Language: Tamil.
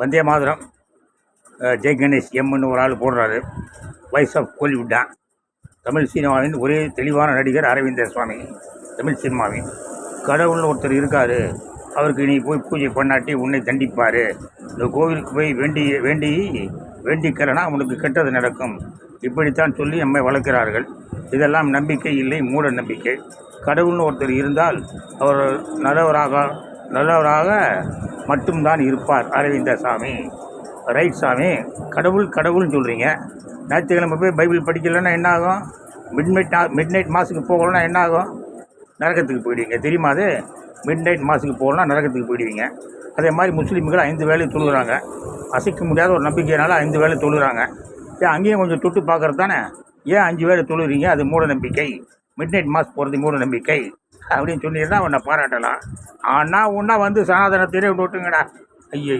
வந்தே மாதிரம். ஜெய் கணேஷ் எம்னு ஒரு ஆள் போடுறாரு. வாய்ஸ் ஆஃப் கோலிவுட்டா தமிழ் சினிமாவின் ஒரே தெளிவான நடிகர் அரவிந்தர் சுவாமி. தமிழ் சினிமாவின் கடவுள்னு ஒருத்தர் இருக்கார். அவருக்கு நீ போய் பூஜை பண்ணாட்டி உன்னை தண்டிப்பார். இந்த கோவிலுக்கு போய் வேண்டி வேண்டி வேண்டிக்கலனா உனக்கு கெட்டது நடக்கும். இப்படித்தான் சொல்லி நம்மை வளர்க்கிறார்கள். இதெல்லாம் நம்பிக்கை இல்லை மூட நம்பிக்கை. கடவுள்னு ஒருத்தர் இருந்தால் அவர் நல்லவராக நல்லவராக மட்டும்தான் இருப்பார். அரவிந்த சாமி. ரைட் சாமி. கடவுள் கடவுள்னு சொல்கிறீங்க ஞாயிற்றுக்கிழமை போய் பைபிள் படிக்கலைன்னா என்ன ஆகும் மிட் நைட் மிட் நைட் போகலன்னா என்ன ஆகும் நரகத்துக்கு போயிடுவீங்க. தெரியுமா அது? மிட் நைட் போகலன்னா நரகத்துக்கு போயிடுவீங்க. அதே மாதிரி முஸ்லீம்கள் ஐந்து வேலையை தொழுகிறாங்க. அசைக்க முடியாத ஒரு நம்பிக்கையினால ஐந்து வேலை தொழுகிறாங்க. ஏன் அங்கேயும் கொஞ்சம் தொட்டு பார்க்கறது தானே? ஏன் அஞ்சு வேலை தொழுகிறீங்க? அது மூட நம்பிக்கை. மிட் நைட் மாஸ் போகிறது மூட நம்பிக்கை. அப்படின்னு சொன்னீங்கன்னா அவனை பாராட்டலாம். ஆனால் ஒன்றா வந்து சனாதனத்திலே விட்டுங்கடா ஐயோ